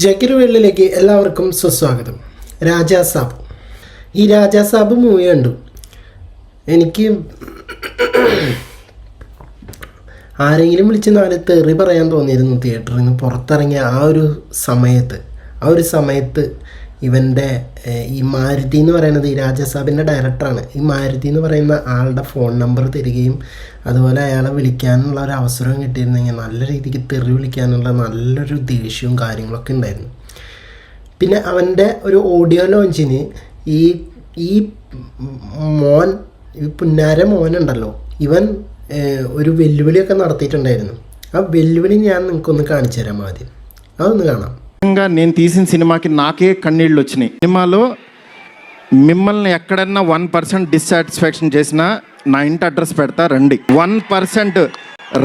ജക്കിർ വെള്ളിലേക്ക് എല്ലാവർക്കും സുസ്വാഗതം. രാജാസാബ് ഈ രാജാസാബ് മൂവി കണ്ടു. എനിക്ക് ആരെങ്കിലും വിളിച്ച് നാല് തെറി പറയാൻ തോന്നിയിരുന്നു തിയേറ്ററിൽ നിന്ന് പുറത്തിറങ്ങിയ ആ ഒരു സമയത്ത് ആ ഒരു സമയത്ത് ഇവന്റെ ഈ മാരുതി എന്ന് പറയുന്നത് ഈ രാജസാബിന്റെ ഡയറക്ടറാണ് ഈ മാരുതി എന്ന് പറയുന്ന ആളുടെ ഫോൺ നമ്പർ തരികയും അതുപോലെ അയാളെ വിളിക്കാനുള്ള ഒരു അവസരം കിട്ടിയിരുന്നെങ്കിൽ നല്ല രീതിക്ക് തെറി വിളിക്കാനുള്ള നല്ലൊരു ദേഷ്യവും കാര്യങ്ങളൊക്കെ ഉണ്ടായിരുന്നു. പിന്നെ അവന്റെ ഒരു ഓഡിയോ ലോഞ്ചിന് ഈ ഈ മോൻ ഈ പുന്നാര മോനുണ്ടല്ലോ ഇവൻ ഒരു വെല്ലുവിളിയൊക്കെ നടത്തിയിട്ടുണ്ടായിരുന്നു. ആ വെല്ലുവിളി ഞാൻ നിങ്ങൾക്കൊന്ന് കാണിച്ചു തരാം ആദ്യം. അതൊന്ന് കാണാം. నిజంగా నేను తీసిన సినిమాకి నాకే కన్నీళ్ళు వచ్చినాయి సినిమాలో మిమ్మల్ని ఎక్కడన్నా వన్ పర్సెంట్ డిస్సాటిస్ఫాక్షన్ చేసినా నా ఇంటి అడ్రస్ పెడతా రండి వన్ పర్సెంట్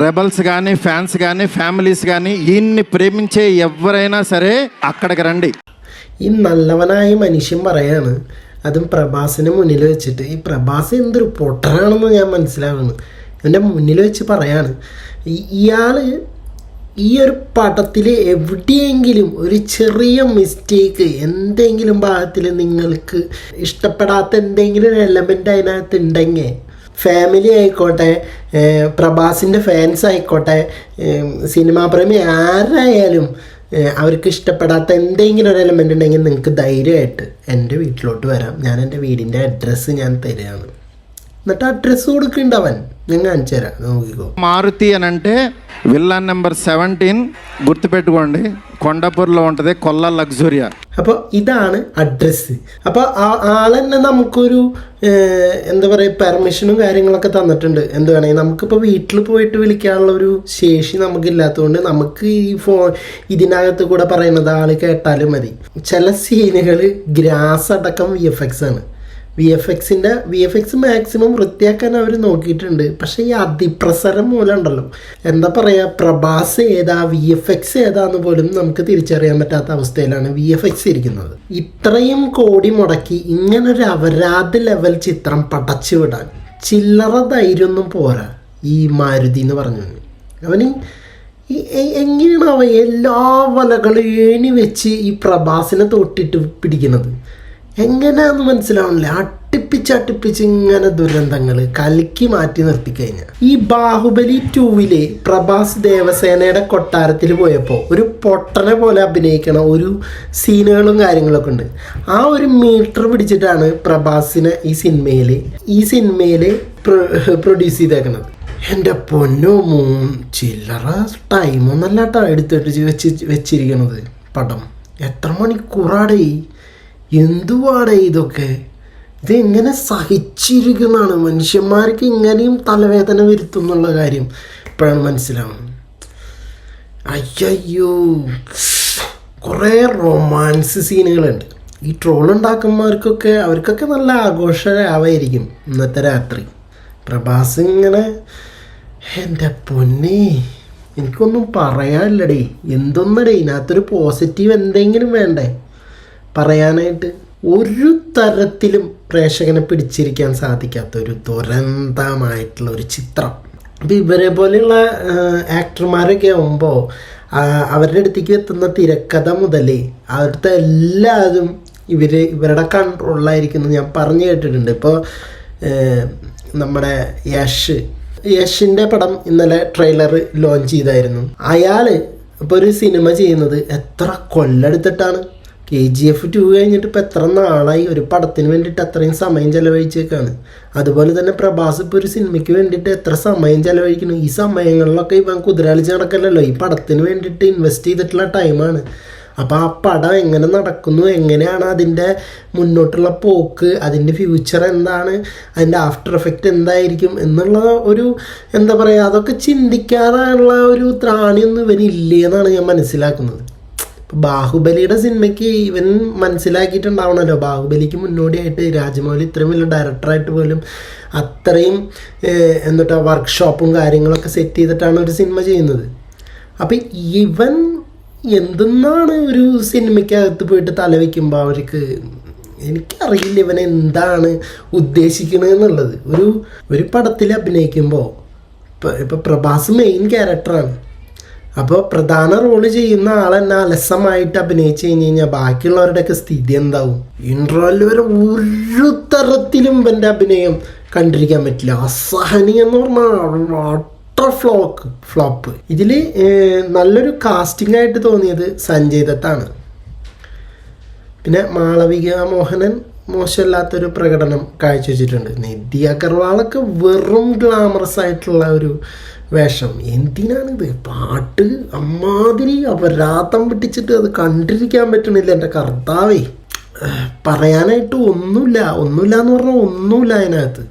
రెబల్స్ కానీ ఫ్యాన్స్ కానీ ఫ్యామిలీస్ కానీ ఈయన్ని ప్రేమించే ఎవరైనా సరే అక్కడికి రండి ഈ നല്ലവനായ മനുഷ്യൻ പറയാണ് അതും പ്രഭാസിനെ മുന്നിൽ വെച്ചിട്ട് ഈ പ്രഭാസ് എന്തൊരു പൊട്ടനാണെന്ന് ഞാൻ മനസ്സിലാവുന്നു എൻ്റെ മുന്നിൽ വെച്ച് പറയാണ് ഈ- ഇയാള് ഈ ഒരു പടത്തിൽ എവിടെയെങ്കിലും ഒരു ചെറിയ മിസ്റ്റേക്ക് എന്തെങ്കിലും ഭാഗത്തിൽ നിങ്ങൾക്ക് ഇഷ്ടപ്പെടാത്ത എന്തെങ്കിലും ഒരു എലമെന്റ് അതിനകത്ത് ഉണ്ടെങ്കിൽ ഫാമിലി ആയിക്കോട്ടെ പ്രഭാസിന്റെ ഫാൻസ് ആയിക്കോട്ടെ സിനിമാ പ്രേമി ആരായാലും അവർക്ക് ഇഷ്ടപ്പെടാത്ത എന്തെങ്കിലും ഒരു എലമെന്റ് ഉണ്ടെങ്കിൽ നിങ്ങൾക്ക് ധൈര്യമായിട്ട് എന്റെ വീട്ടിലോട്ട് വരാം. ഞാൻ എന്റെ വീടിന്റെ അഡ്രസ്സ് ഞാൻ തരികയാണ് എന്നിട്ട് അഡ്രസ്സ് കൊടുക്കുന്നുണ്ട് ഞാൻ കാണിച്ചു തരാം നോക്കിക്കോ మారుతి అని అంటే విల్లా నెంబర్ సెవెంటీన్ గుర్తుపెట్టుకోండి కొండాపూర్లో ఉంటుంది కొల్ల లగ్జూరియా അപ്പോൾ ഇതാണ് അഡ്രസ്സ് അപ്പോൾ ആ ആളെന്നെ നമുക്കൊരു ഏഹ്, എന്താ പറയുക പെർമിഷനും കാര്യങ്ങളൊക്കെ തന്നിട്ടുണ്ട് എന്ത് വേണമെങ്കിൽ നമുക്കിപ്പോൾ വീട്ടിൽ പോയിട്ട് വിളിക്കാനുള്ള ഒരു ശേഷി നമുക്കില്ലാത്തതുകൊണ്ട് നമുക്ക് ഈ ഫോൺ ഇതിനകത്ത് കൂടെ പറയുന്നത് ആൾ കേട്ടാലും മതി ചില സീനുകൾ ഗ്രാസ് അടക്കം വി എഫ് എക്സ് ആണ് വി എഫ് എക്സിന്റെ വി എഫ് എക്സ് മാക്സിമം വൃത്തിയാക്കാൻ അവർ നോക്കിയിട്ടുണ്ട്. പക്ഷേ ഈ അതിപ്രസരം മൂലം ഉണ്ടല്ലോ എന്താ പറയുക പ്രഭാസ് ഏതാ വി എഫ് എക്സ് ഏതാന്ന് പോലും നമുക്ക് തിരിച്ചറിയാൻ പറ്റാത്ത അവസ്ഥയിലാണ് വി എഫ് എക്സ് ഇരിക്കുന്നത്. ഇത്രയും കോടി മുടക്കി ഇങ്ങനൊരു അപരാധ ലെവൽ ചിത്രം പടച്ചു വിടാൻ ചില്ലറ ധൈര്യമൊന്നും പോരാ ഈ മാരുതി എന്ന് പറഞ്ഞു. അവന് എങ്ങനെയാണ് അവ എല്ലാ വലകളും ഏണി വെച്ച് ഈ പ്രഭാസിനെ തൊട്ടിട്ട് പിടിക്കുന്നത്? എങ്ങനെയാന്ന് മനസ്സിലാവണില്ല. അട്ടിപ്പിച്ച് അട്ടിപ്പിച്ച് ഇങ്ങനെ ദുരന്തങ്ങൾ കലക്കി മാറ്റി നിർത്തി കഴിഞ്ഞാൽ ഈ ബാഹുബലി ടൂവിൽ പ്രഭാസ് ദേവസേനയുടെ കൊട്ടാരത്തിൽ പോയപ്പോൾ ഒരു പൊട്ടനെ പോലെ അഭിനയിക്കണ ഒരു സീനുകളും കാര്യങ്ങളൊക്കെ ഉണ്ട്. ആ ഒരു മീറ്റർ പിടിച്ചിട്ടാണ് പ്രഭാസിനെ ഈ സിനിമയിൽ ഈ സിനിമയിൽ പ്രൊഡ്യൂസ് ചെയ്തേക്കണത്. എന്റെ പൊന്നോ മൂ ചില്ലറ ടൈമൊന്നല്ല കേട്ടോ എടുത്തിട്ട് വെച്ച് വെച്ചിരിക്കണത് പടം. എത്ര മണിക്കൂറാടേ? എന്തുവാടേ ഇതൊക്കെ? ഇതെങ്ങനെ സഹിച്ചിരിക്കുന്നതാണ്? മനുഷ്യന്മാർക്ക് ഇങ്ങനെയും തലവേദന വരുത്തും എന്നുള്ള കാര്യം ഇപ്പോഴാണ് മനസ്സിലാവുന്നത്. അയ്യോ കുറേ റൊമാൻസ് സീനുകളുണ്ട്. ഈ ട്രോൾ ഉണ്ടാക്കുന്നവർക്കൊക്കെ അവർക്കൊക്കെ നല്ല ആഘോഷമായിരിക്കും ഇന്നത്തെ രാത്രി. പ്രഭാസ് ഇങ്ങനെ എന്റെ പൊന്നെ എനിക്കൊന്നും പറയാനില്ലടേ. എന്തൊന്നടേ ഇതിനകത്തൊരു പോസിറ്റീവ് എന്തെങ്കിലും വേണ്ടേ? പറയാനായിട്ട് ഒരു തരത്തിലും പ്രേക്ഷകനെ പിടിച്ചിരിക്കാൻ സാധിക്കാത്ത ഒരു ദുരന്തമായിട്ടുള്ള ഒരു ചിത്രം. അപ്പം ഇവരെ പോലെയുള്ള ആക്ടർമാരൊക്കെ ആകുമ്പോൾ അവരുടെ അടുത്തേക്ക് എത്തുന്ന തിരക്കഥ മുതൽ അവിടുത്തെ എല്ലാതും ഇവർ ഇവരുടെ കൺട്രോളിലായിരിക്കും എന്ന് ഞാൻ പറഞ്ഞു കേട്ടിട്ടുണ്ട്. ഇപ്പോൾ നമ്മുടെ യഷ് യഷിന്റെ പടം ഇന്നലെ ട്രെയിലർ ലോഞ്ച് ചെയ്തായിരുന്നു. അയാൾ ഇപ്പോൾ ഒരു സിനിമ ചെയ്യുന്നത് എത്ര കൊല്ലെടുത്തിട്ടാണ് കെ ജി എഫ് ടു കഴിഞ്ഞിട്ട് ഇപ്പോൾ എത്ര നാളായി? ഒരു പടത്തിന് വേണ്ടിയിട്ട് അത്രയും സമയം ചെലവഴിച്ചേക്കാണ്. അതുപോലെ തന്നെ പ്രഭാസ് ഇപ്പോൾ ഒരു സിനിമയ്ക്ക് വേണ്ടിയിട്ട് എത്ര സമയം ചെലവഴിക്കുന്നു? ഈ സമയങ്ങളിലൊക്കെ ഇവൻ കുതിരാളിച്ച് നടക്കല്ലല്ലോ. ഈ പടത്തിന് വേണ്ടിയിട്ട് ഇൻവെസ്റ്റ് ചെയ്തിട്ടുള്ള ടൈമാണ് അപ്പോൾ ആ പടം എങ്ങനെ നടക്കുന്നു? എങ്ങനെയാണ് അതിന്റെ മുന്നോട്ടുള്ള പോക്ക്? അതിന്റെ ഫ്യൂച്ചർ എന്താണ്? അതിന്റെ ആഫ്റ്റർ എഫക്റ്റ് എന്തായിരിക്കും? എന്നുള്ള ഒരു എന്താ പറയുക അതൊക്കെ ചിന്തിക്കാനുള്ള ഒരു ത്രാണിയൊന്നും ഇവനില്ലേ എന്നാണ് ഞാൻ മനസ്സിലാക്കുന്നത്. ഇപ്പൊ ബാഹുബലിയുടെ സിനിമയ്ക്ക് ഇവൻ മനസ്സിലാക്കിയിട്ടുണ്ടാവണമല്ലോ ബാഹുബലിക്ക് മുന്നോടിയായിട്ട് രാജമൗലി ഇത്രയും വലിയ ഡയറക്ടറായിട്ട് പോലും അത്രയും എന്നിട്ട് വർക്ക്ഷോപ്പും കാര്യങ്ങളൊക്കെ സെറ്റ് ചെയ്തിട്ടാണ് ഒരു സിനിമ ചെയ്യുന്നത്. അപ്പം ഇവൻ എന്തെന്നാണ് ഒരു സിനിമയ്ക്കകത്ത് പോയിട്ട് തലവെക്കുമ്പോൾ അവർക്ക് എനിക്കറിയില്ല ഇവൻ എന്താണ് ഉദ്ദേശിക്കുന്നത് എന്നുള്ളത്. ഒരു ഒരു പടത്തിൽ അഭിനയിക്കുമ്പോൾ ഇപ്പം ഇപ്പം പ്രഭാസ് മെയിൻ ക്യാരക്ടറാണ് അപ്പോൾ പ്രധാന റോൾ ചെയ്യുന്ന ആൾ തന്നെ അലസമായിട്ട് അഭിനയിച്ചു കഴിഞ്ഞ് കഴിഞ്ഞാൽ ബാക്കിയുള്ളവരുടെയൊക്കെ സ്ഥിതി എന്താവും? ഇൻട്രോയിൽ വരെ ഒരു തരത്തിലും ഇവന്റെ അഭിനയം കണ്ടിരിക്കാൻ പറ്റില്ല. അസഹനി എന്ന് പറഞ്ഞാൽ ഫ്ലോക്ക് ഫ്ലോപ്പ് ഇതിൽ നല്ലൊരു കാസ്റ്റിംഗ് ആയിട്ട് തോന്നിയത് സഞ്ജയ് ദത്താണ്. പിന്നെ മാളവിക മോഹനൻ മോശമില്ലാത്തൊരു പ്രകടനം കാഴ്ചവെച്ചിട്ടുണ്ട്. നിധി അഗർവാളൊക്കെ വെറും ഗ്ലാമറസ് ആയിട്ടുള്ള ഒരു വേഷം. എന്തിനാണിത്? പാട്ട് അമ്മാതിരി അപരാധം പിടിച്ചിട്ട് അത് കണ്ടിരിക്കാൻ പറ്റണില്ല എന്റെ കർത്താവേ. പറയാനായിട്ട് ഒന്നുമില്ല. ഒന്നുമില്ല എന്ന് പറഞ്ഞാൽ ഒന്നുമില്ല അതിനകത്ത്.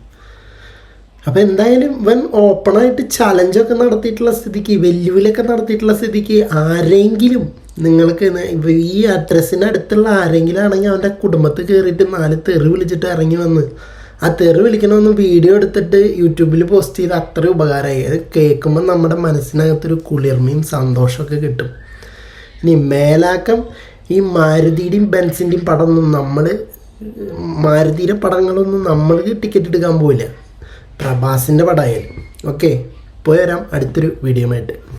അപ്പം എന്തായാലും ഇവൻ ഓപ്പണായിട്ട് ചലഞ്ചൊക്കെ നടത്തിയിട്ടുള്ള സ്ഥിതിക്ക് വെല്ലുവിളിയൊക്കെ നടത്തിയിട്ടുള്ള സ്ഥിതിക്ക് ആരെങ്കിലും നിങ്ങൾക്ക് ഈ അഡ്രസ്സിന്റെ അടുത്തുള്ള ആരെങ്കിലും ആണെങ്കിൽ അവന്റെ കുടുംബത്തിൽ കയറിയിട്ട് നാല് തെറി വിളിച്ചിട്ട് ഇറങ്ങി വന്ന് ആ തെറി വിളിക്കണമെന്ന് വീഡിയോ എടുത്തിട്ട് യൂട്യൂബിൽ പോസ്റ്റ് ചെയ്ത് അത്ര ഉപകാരമായി അത് കേൾക്കുമ്പോൾ നമ്മുടെ മനസ്സിനകത്തൊരു കുളിർമയും സന്തോഷമൊക്കെ കിട്ടും. ഇനി മേലാക്കം ഈ മാരുതിയുടെയും ബെൻസിന്റെയും പടമൊന്നും നമ്മൾ മാരുതിയുടെ പടങ്ങളൊന്നും നമ്മൾ ടിക്കറ്റ് എടുക്കാൻ പോവില്ല. പ്രഭാസിന്റെ പടമായാലും. ഓക്കെ പോയി വരാം. അടുത്തൊരു വീഡിയോ ആയിട്ട്.